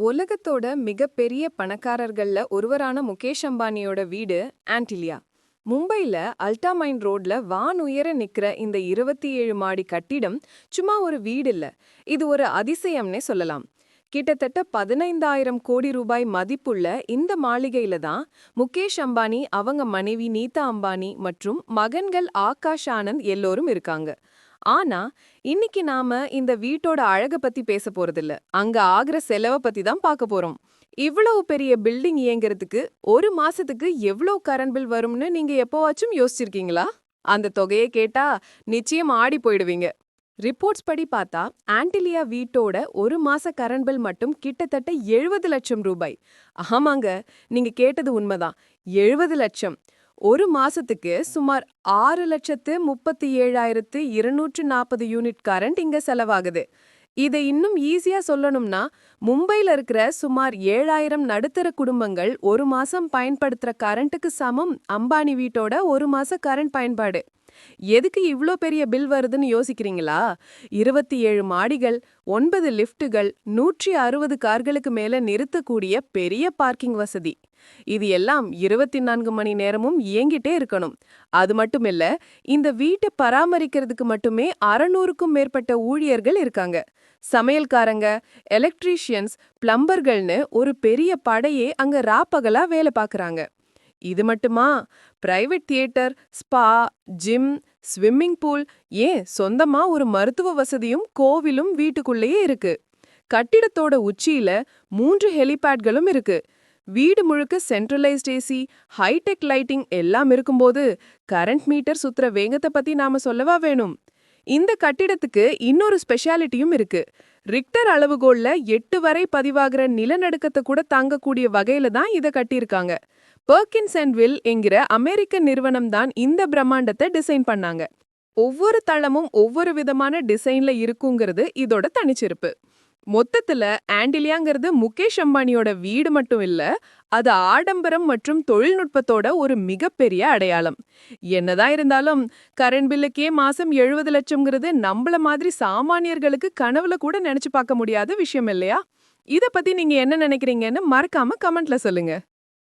உலகத்தோட மிகப்பெரிய பணக்காரர்கள்ல ஒருவரான முகேஷ் அம்பானியோட வீடு ஆன்டிலியா மும்பைல அல்டாமைன் ரோட்ல வான் உயர நிக்கிற இந்த இருபத்தி ஏழு மாடி கட்டிடம் சும்மா ஒரு வீடு இல்ல இது ஒரு அதிசயம்னே சொல்லலாம். கிட்டத்தட்ட பதினைந்தாயிரம் கோடி ரூபாய் மதிப்புள்ள இந்த மாளிகையில தான் முகேஷ் அம்பானி அவங்க மனைவி நீதா அம்பானி மற்றும் மகன்கள் ஆகாஷ் ஆனந்த் எல்லோரும் இருக்காங்க. ஆனா இன்னைக்கு நாம இந்த வீட்டோட அழக பத்தி பேச போறதில்ல. அங்க ஆகிற செலவை பத்தி தான் பார்க்க போறோம். இவ்வளவு பெரிய பில்டிங் இயங்குறதுக்கு ஒரு மாசத்துக்கு எவ்வளவு கரண்ட் பில் வரும்னு நீங்க எப்போவாச்சும் யோசிச்சிருக்கீங்களா? அந்த தொகையை கேட்டா நிச்சயம் ஆடி போயிடுவீங்க. ரிப்போர்ட்ஸ் படி பார்த்தா ஆன்டிலியா வீட்டோட ஒரு மாச கரண்ட் பில் மட்டும் கிட்டத்தட்ட எழுபது லட்சம் ரூபாய். ஆமாங்க நீங்க கேட்டது உண்மைதான். எழுபது லட்சம். ஒரு மாசத்துக்கு சுமார் ஆறு லட்சத்து முப்பத்தி ஏழாயிரத்து இருநூற்று நாற்பது யூனிட் கரண்ட் இங்க செலவாகுது. இதை இன்னும் ஈஸியா சொல்லணும்னா மும்பைல இருக்கிற சுமார் ஏழாயிரம் நடுத்தர குடும்பங்கள் ஒரு மாசம் பயன்படுத்துற கரண்ட்டுக்கு சமம். அம்பானி வீட்டோட ஒரு மாச கரண்ட் பயன்பாடு. எதுக்கு இவ்ளோ பெரிய பில் வருதுன்னு யோசிக்கிறீங்களா? இருபத்தி ஏழு மாடிகள் ஒன்பது லிஃப்ட்டுகள் நூற்றி அறுபது கார்களுக்கு மேல நிறுத்தக்கூடிய பெரிய பார்க்கிங் வசதி. இது எல்லாம் இருபத்தி நான்கு மணி நேரமும் இயங்கிட்டே இருக்கணும். அது மட்டும் இல்ல இந்த வீட்டை பராமரிக்கிறதுக்கு மட்டுமே அறநூறுக்கும் மேற்பட்ட ஊழியர்கள் இருக்காங்க. சமையல்காரங்க எலக்ட்ரீஷியன்ஸ் பிளம்பர்கள்னு ஒரு பெரிய படையே அங்க ராப்பகலா வேலை பாக்குறாங்க இது மட்டுமா? Private theatre spa gym swimming pool ஏன் சொந்தமா ஒரு மருத்துவ வசதியும் கோவிலும் வீட்டுக்குள்ளேயே இருக்கு? கட்டிடத்தோட உச்சியில மூன்று ஹெலிபேட்களும் இருக்கு. வீடு முழுக்க சென்ட்ரலைஸ்ட் ஏசி ஹைடெக் லைட்டிங் எல்லாம் இருக்கும்போது கரண்ட் மீட்டர் சுத்துற வேகத்தை பத்தி நாம சொல்லவா வேணும்? இந்த கட்டிடத்துக்கு இன்னொரு ஸ்பெஷாலிட்டியும் இருக்கு. ரிக்டர் அளவுகோல்ல எட்டு வரை பதிவாகிற நிலநடுக்கத்தை கூட தாங்கக்கூடிய வகையில தான் இதை கட்டியிருக்காங்க. பர்கின்ஸ் அண்ட் வில் என்கிற அமெரிக்க நிறுவனம் தான் இந்த பிரம்மாண்டத்தை டிசைன் பண்ணாங்க. ஒவ்வொரு தளமும் ஒவ்வொரு விதமான டிசைன்ல இருக்குங்கிறது இதோட தனிச்சிருப்பு. மொத்தத்துல ஆண்டிலியாங்கிறது முகேஷ் அம்பானியோட வீடு மட்டும் இல்ல அது ஆடம்பரம் மற்றும் தொழில்நுட்பத்தோட ஒரு மிகப்பெரிய அடையாளம். என்னதான் இருந்தாலும் கரண்ட் பில்லுக்கே மாசம் எழுபது லட்சம்ங்கிறது நம்மள மாதிரி சாமானியர்களுக்கு கனவுல கூட நினைச்சு பார்க்க முடியாத விஷயம் இல்லையா? இத பத்தி நீங்க என்ன நினைக்கிறீங்கன்னு மறக்காம கமெண்ட்ல சொல்லுங்க.